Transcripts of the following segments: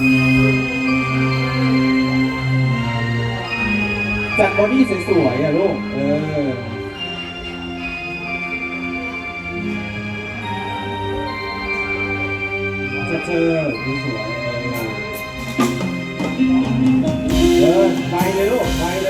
จัดบอดี้สวยๆอะลูก เออ จะเจอสวยเออ ไปเลยลูก ไปเลย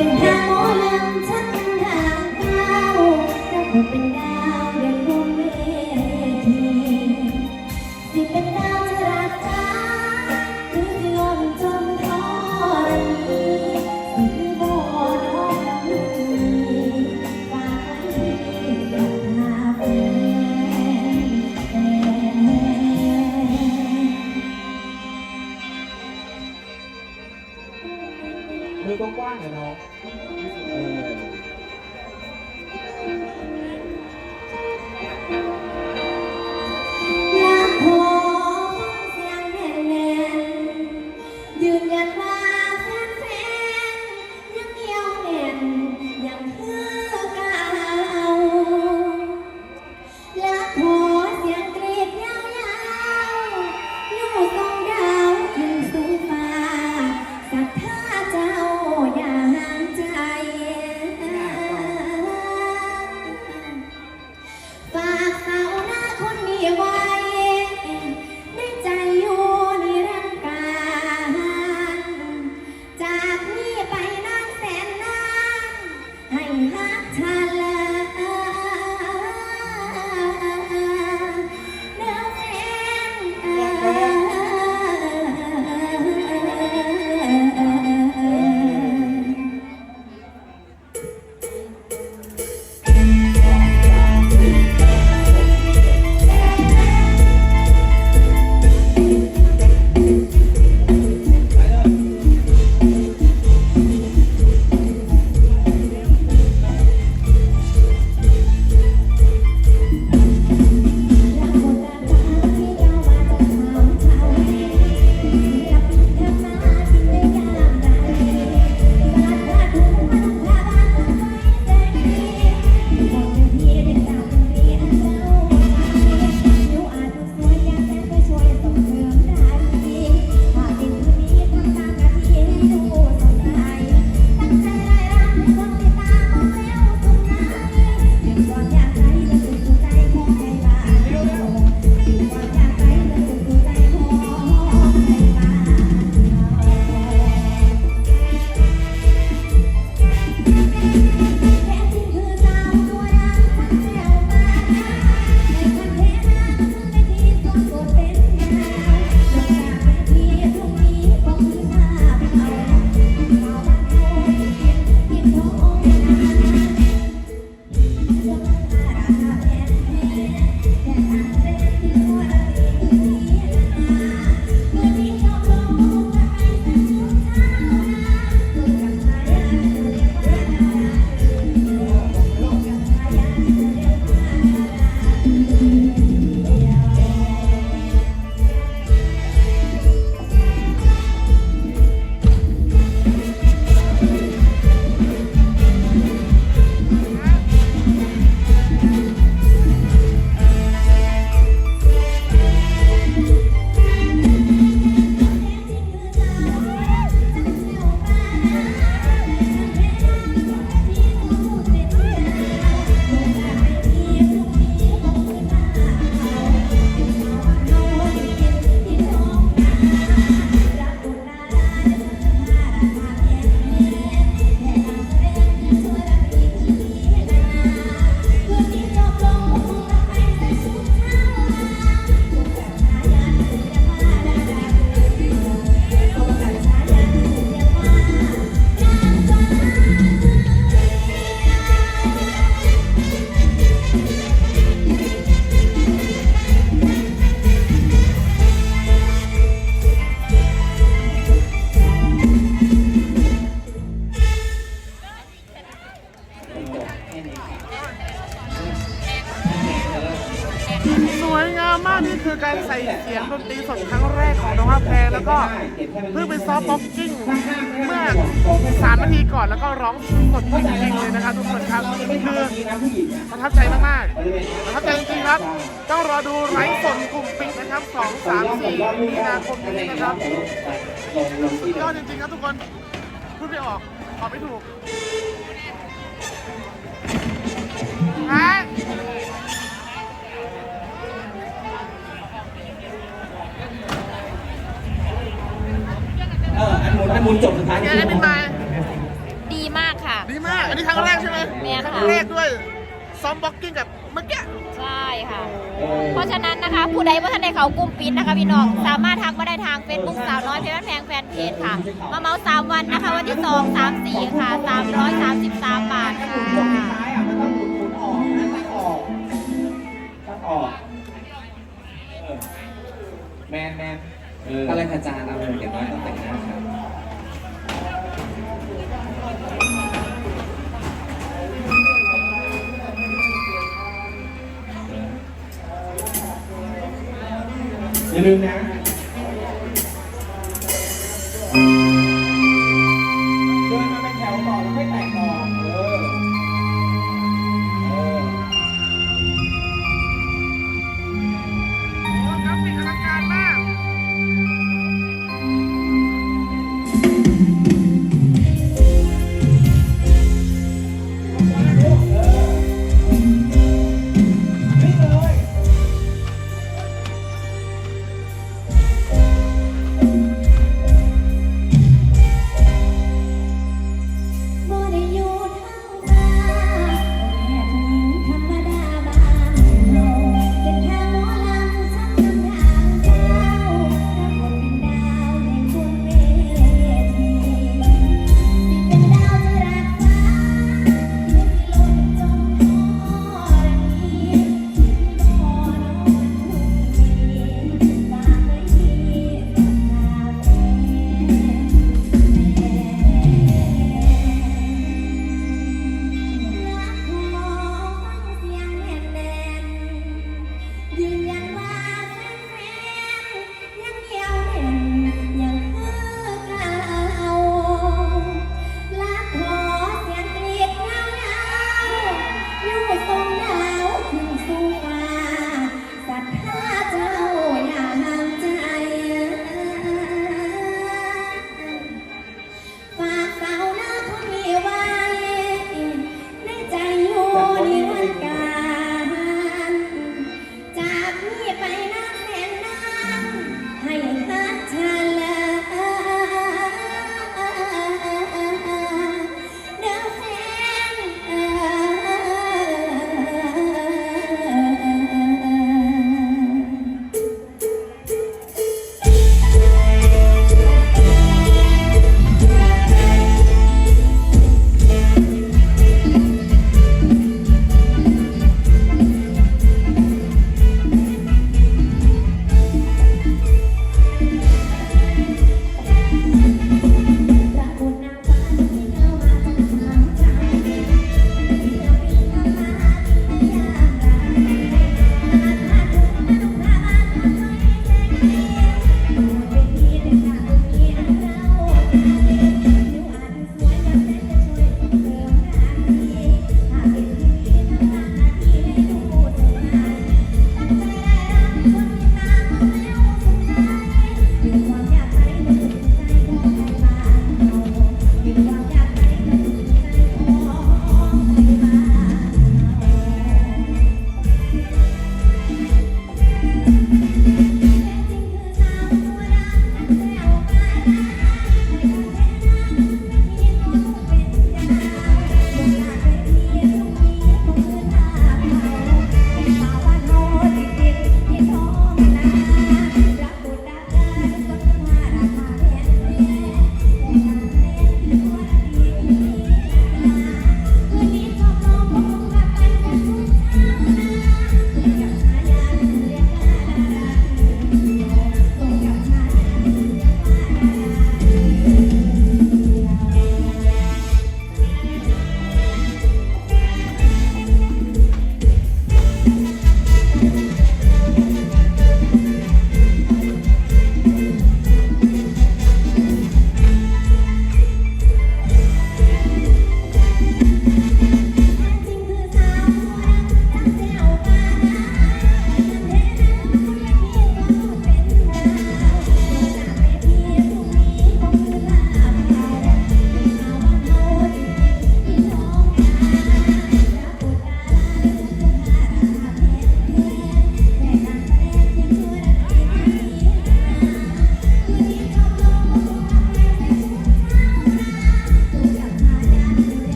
เส้นทางหมเลิมชักทางเข้าแต่าคงเป็นดาว 前の烟花。 นาทีก่อนแล้วก็ร้องสดจริงๆเลยนะครับทุกคนครับคือประทับใจมากๆประทับใจจริงๆครับ ต้องรอดูไลฟ์สดกลุ่มปิดนะครับ2 3 4มีนาคมนี้นะครับลงลงที่ยอดจริงๆครับทุกคนพูดไม่ออกตอบไม่ถูกฮะเอออันหมุนอันหมุนจบสุดท้ายแกได้เป็นไง รั้งแรกใช่ไหมแม่ค่ะ ครั้งแรกด้วยซ้อมบ็อกกิ้งกับเมื่อกี้ ใช่ค่ะ เพราะฉะนั้นนะคะ ผู้ใดว่าท่านใดเขากลุ่มปิดนะคะพี่น้อง สามารถทักมาได้ทาง Facebook สาวน้อยเพชรบ้านแพงแฟนเพจค่ะ มาเมาสามวันนะคะ วันที่2 3 4ค่ะ333บาทค่ะจบสุดท้ายอะมันต้องหมุนหมุนออกนะต้องออกต้องออกเออแมนแมนเอออะไรคะอาจารย์เอาเก็บไว้ต้องแต่งหน้าครับ อย่าลืมนะ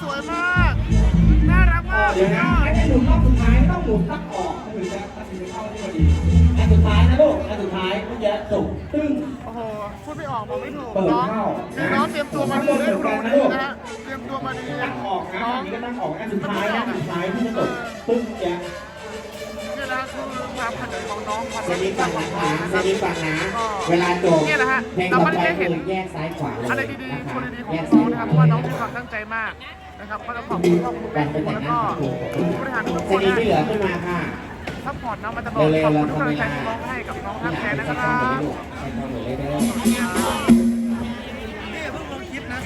สวยมาก น่ารักมากเดี๋ยวนะอด ให้ได้หมุนรอบสุดท้ายไม่ต้องหมุนตั้งออกถ้าถึงจะถ้าถึงจะเข้าได้พอดีอันสุดท้ายนะลูกอันสุดท้ายเมื่อกี้จบตึ้ง โอ้โห พูดไม่ออกบอกไม่ถูกเปิดน้องเข้าน้องเตรียมตัวมาดีด้ลูดีเตรียมตัวมาดีตั้งออกนะน้องนนี้ก็ตั้งออกอันสุดท้ายนะอันสุดท้ายที่จะจบตึ้งแกนี่นะคือคามขยันของน้องความสวัสดีฝั่งนะน้งสวัสดีฝั่งนาเวลาจบเพลงต่อไเห็นแยกซ้ายขวาอะไรดีๆคนดีๆของน้องนะครับ เพราะว่าน้องมีความตั้งใจมาก นะครับก็ต้องขอบคุณอบครัวแบ่งเป็นแล้วก็ครูผู้บริหารทุกคนนะที่เหลือขึ้นมาค่ะซัพพอร์ตน้องมาตลอดขอบคุณทุกกำลังใจที่น้องให้กับน้องทัพแทนนะครัควานบลูกใช้ความเหมือนเลยเด้อนี่เพิ่งลงคลิปนะ